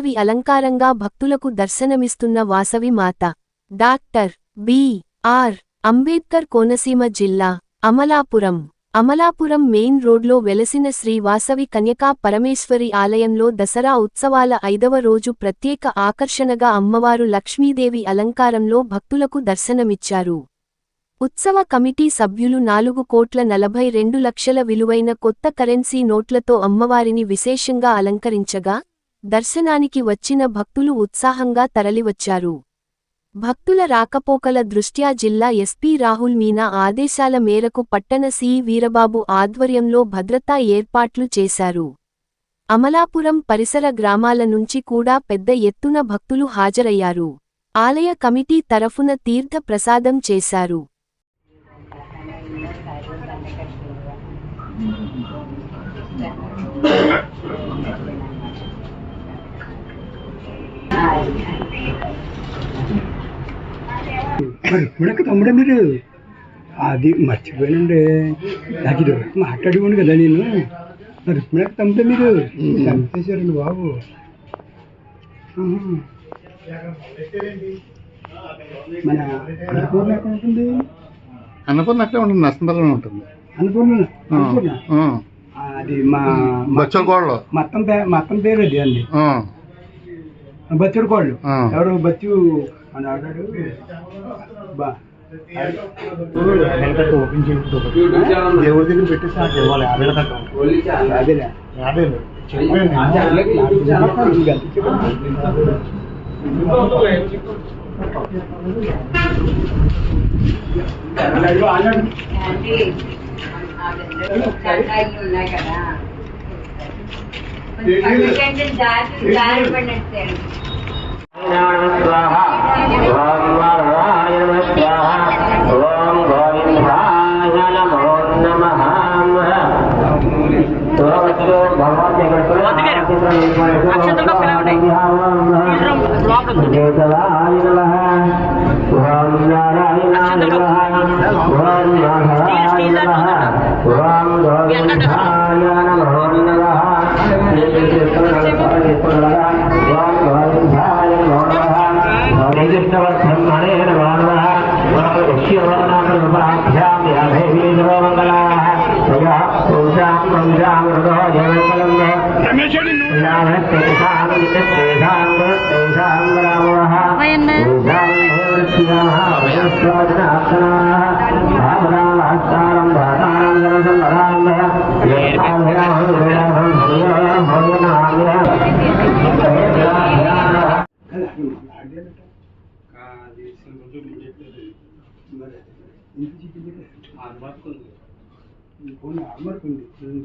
శ్రీదేవి అలంకారంగా భక్తులకు దర్శనమిస్తున్న Vasavi Mata. Doctor B. R. Ambedkar Konaseema జిల్లా అమలాపురం. అమలాపురం మెయిన్ రోడ్లో వెలసిన శ్రీ వాసవి కన్యకా పరమేశ్వరి ఆలయంలో దసరా ఉత్సవాల ఐదవ రోజు ప్రత్యేక ఆకర్షణగా అమ్మవారు లక్ష్మీదేవి అలంకారంలో భక్తులకు దర్శనమిచ్చారు. ఉత్సవ కమిటీ సభ్యులు నాలుగు కోట్ల నలభై రెండు లక్షల విలువైన కొత్త కరెన్సీ నోట్లతో అమ్మవారిని విశేషంగా అలంకరించగా దర్శనానికి వచ్చిన భక్తులు ఉత్సాహంగా తరలివచ్చారు భక్తుల రాకపోకల దృష్ట్యా జిల్లా ఎస్పీ రాహుల్ మీనా ఆదేశాల మేరకు పట్టణ సిఈ వీరబాబు ఆధ్వర్యంలో భద్రతా ఏర్పాట్లు చేశారు అమలాపురం పరిసర గ్రామాల నుంచి కూడా పెద్ద ఎత్తున భక్తులు హాజరయ్యారు ఆలయ కమిటీ తరఫున తీర్థ ప్రసాదం చేశారు ఇప్పుడక్క తమ్ముడే మీరు? అది మర్చిపోయానండి. నాకు ఇది మాట్లాడేవాడు కదా నేను. మరి ఇప్పుడక్క తమ్ముడే మీరు? చంపేశారండి బాబు. మన అన్నపూర్ణ ఎక్కడ ఉంటుంది? అన్నపూర్ణ అక్కడే ఉంటుంది నష్టంపల్లిలో ఉంటుంది. అన్నపూర్ణ? అది మా మొత్తం మొత్తం పేరు అది అండి. బచ్చుడు కోళ్ళు. ఎవరు బచ్చు అని ఆడాడు బా దేవుడి దగ్గర పెట్టేసి నాకు ఇవ్వాలి యాభై వేల కట్టాలి. అదేలే యాభై వేలు. అంటే సంక్రాంతి ఉన్నాయి కదా కొంచెం దారి దారి పడినట్టే Gracias.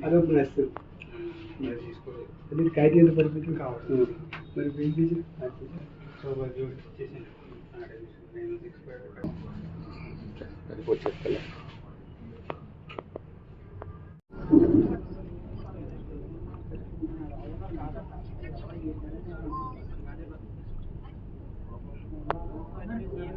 అదో ప్లస్ అది కాగితం ఎంత పరిమితం కావాలి. మరి బిల్ అది వచ్చేస్తలే.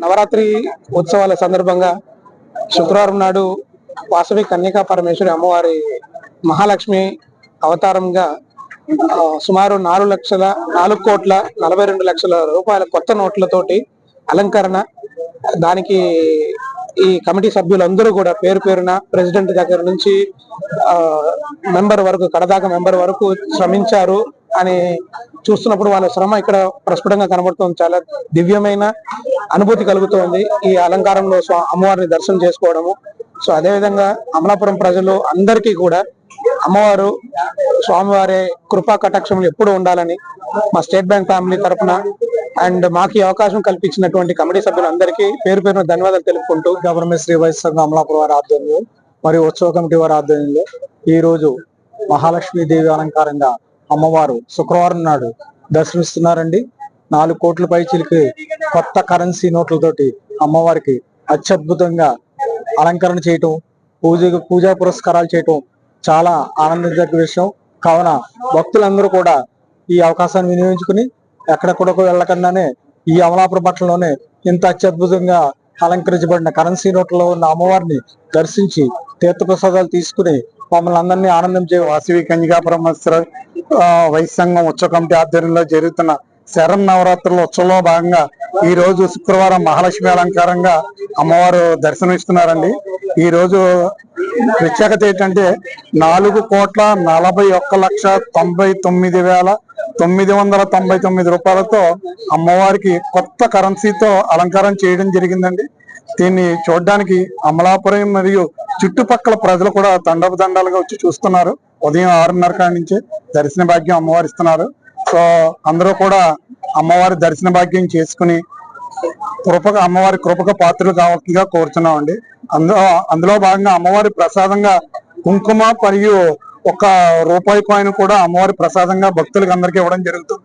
నవరాత్రి ఉత్సవాల సందర్భంగా శుక్రవారం నాడు వాసవి కన్యకా పరమేశ్వరి అమ్మవారి మహాలక్ష్మి అవతారంగా సుమారు నాలుగు లక్షల నాలుగు కోట్ల నలభై రెండు లక్షల రూపాయల కొత్త నోట్లతోటి అలంకరణ. దానికి ఈ కమిటీ సభ్యులందరూ కూడా పేరు పేరున ప్రెసిడెంట్ దగ్గర నుంచి మెంబర్ వరకు కడదాకా మెంబర్ వరకు శ్రమించారు అని చూస్తున్నప్పుడు వాళ్ళ శ్రమ ఇక్కడ ప్రస్ఫుటంగా కనబడుతుంది. చాలా దివ్యమైన అనుభూతి కలుగుతోంది ఈ అలంకారంలో అమ్మవారిని దర్శనం చేసుకోవడము. సో అదే విధంగా అమలాపురం ప్రజలు అందరికీ కూడా అమ్మవారు స్వామివారి కృపా కటాక్షములు ఎప్పుడు ఉండాలని మా స్టేట్ బ్యాంక్ ఫ్యామిలీ తరపున అండ్ మాకు ఈ అవకాశం కల్పించినటువంటి కమిటీ సభ్యులందరికీ పేరు పేరున ధన్యవాదాలు తెలుపుకుంటూ గవర్నమెంట్ శ్రీ వైఎస్ సంఘం అమలాపురం వారి ఆధ్వర్యంలో మరియు ఉత్సవ కమిటీ వారి ఆధ్వర్యంలో ఈ రోజు మహాలక్ష్మి దేవి అలంకారంగా అమ్మవారు శుక్రవారం నాడు దర్శనమిస్తున్నారండి. నాలుగు కోట్ల పైచీలకి కొత్త కరెన్సీ నోట్లతోటి అమ్మవారికి అత్యద్భుతంగా అలంకరణ చేయటం పూజ పూజా పురస్కారాలు చేయటం చాలా ఆనందించదగ్గ విషయం. కావున భక్తులందరూ కూడా ఈ అవకాశాన్ని వినియోగించుకుని ఎక్కడెక్కడో వెళ్ళకుండానే ఈ అమలాపురం పట్టణంలోనే ఇంత అత్యద్భుతంగా అలంకరించబడిన కరెన్సీ నోట్లో ఉన్న అమ్మవారిని దర్శించి తీర్థప్రసాదాలు తీసుకుని మమ్మల్ని అందరినీ ఆనందం చే వాసవి కన్యకాపురం బ్రహ్మస్త్ర వైశ్యంగం ఉత్సవ కమిటీ ఆధ్వర్యంలో జరుగుతున్న శరణ్ నవరాత్రుల ఉత్సవంలో భాగంగా ఈ రోజు శుక్రవారం మహాలక్ష్మి అలంకారంగా అమ్మవారు దర్శనమిస్తున్నారండి. ఈ రోజు ప్రత్యేకత ఏంటంటే నాలుగు కోట్ల నలభై ఒక్క లక్ష తొంభై తొమ్మిది వేల తొమ్మిది వందల తొంభై తొమ్మిది రూపాయలతో అమ్మవారికి కొత్త కరెన్సీతో అలంకారం చేయడం జరిగిందండి. దీన్ని చూడడానికి అమలాపురం మరియు చుట్టుపక్కల ప్రజలు కూడా దండపు దండాలుగా వచ్చి చూస్తున్నారు. ఉదయం ఆరున్నర కాడి నుంచి దర్శన భాగ్యం అమ్మవారు ఇస్తున్నారు. సో అందరూ కూడా అమ్మవారి దర్శన భాగ్యం చేసుకుని కృపగా అమ్మవారి కృపగా పాత్రలు కావాల్సిందిగా కోరుతున్నామండి. అందులో అందులో భాగంగా అమ్మవారి ప్రసాదంగా కుంకుమ మరియు ఒక రూపాయి కాయిన్ కూడా అమ్మవారి ప్రసాదంగా భక్తులకు అందరికీ ఇవ్వడం జరుగుతుంది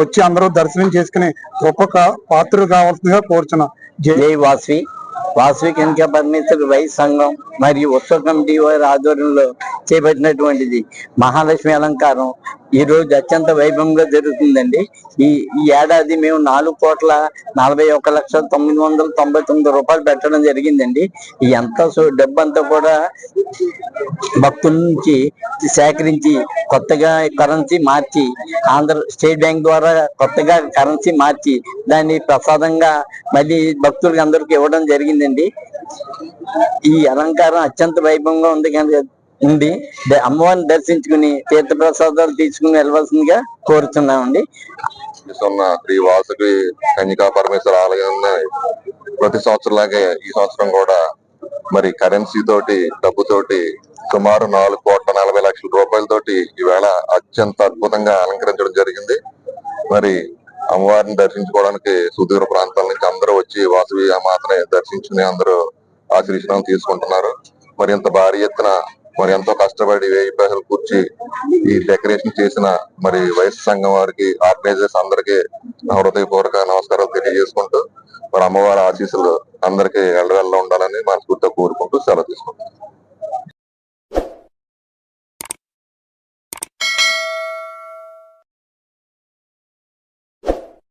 వచ్చి అందరూ దర్శనం చేసుకుని కృపక పాత్రలు కావాల్సిందిగా కోరుచున్నాం. జై వాస్వి. వాసవి కనుక కనిక పరమేశ్వరి సంఘం మరియు ఉత్సవ కమిటీ వారి ఆధ్వర్యంలో చేపట్టినటువంటిది మహాలక్ష్మి అలంకారం ఈ రోజు అత్యంత వైభవంగా జరుగుతుందండి. ఈ ఈ ఏడాది మేము నాలుగు కోట్ల నలభై ఒక లక్ష తొమ్మిది వందల తొంభై తొమ్మిది రూపాయలు పెట్టడం జరిగిందండి. ఈ అంతా డబ్బు అంతా కూడా భక్తుల నుంచి సేకరించి కొత్తగా కరెన్సీ మార్చి ఆంధ్ర స్టేట్ బ్యాంక్ ద్వారా కొత్తగా కరెన్సీ మార్చి దాన్ని ప్రసాదంగా మళ్ళీ భక్తులకి అందరికి ఇవ్వడం జరిగిందండి. ఈ అలంకారం అత్యంత వైభవంగా ఉంది కానీ ఉంది. అమ్మవారిని దర్శించుకుని తీర్థ ప్రసాదాలు తీసుకుని వెళ్ళవలసిందిగా కోరుతున్నామండి. ఉన్న శ్రీ వాసుకి కన్యకా పరమేశ్వర ఆలయం ప్రతి సంవత్సరంలాగే ఈ సంవత్సరం కూడా మరి కరెన్సీ తోటి డబ్బుతోటి సుమారు నాలుగు కోట్ల నలభై లక్షల రూపాయలతోటి ఈవేళ అత్యంత అద్భుతంగా అలంకరించడం జరిగింది. మరి అమ్మవారిని దర్శించుకోవడానికి సుదూర ప్రాంతాల నుంచి అందరూ వచ్చి వాసవి మాత్రమే దర్శించుకుని అందరూ ఆశీర్వచనాలు తీసుకుంటున్నారు. మరి ఇంత భారీ ఎత్తున మరి ఎంతో కష్టపడి వేయి పైసలు కూర్చి ఈ డెకరేషన్ చేసిన మరి వయసు సంఘం వారికి ఆర్గనైజర్స్ అందరికీ హృదయపూర్వక నమస్కారాలు తెలియజేసుకుంటూ మరి అమ్మవారి ఆశీస్సులు అందరికీ ఎల్లవెల్ల ఉండాలని మనస్ఫూర్తిగా కోరుకుంటూ సెలవు తీసుకుంటాం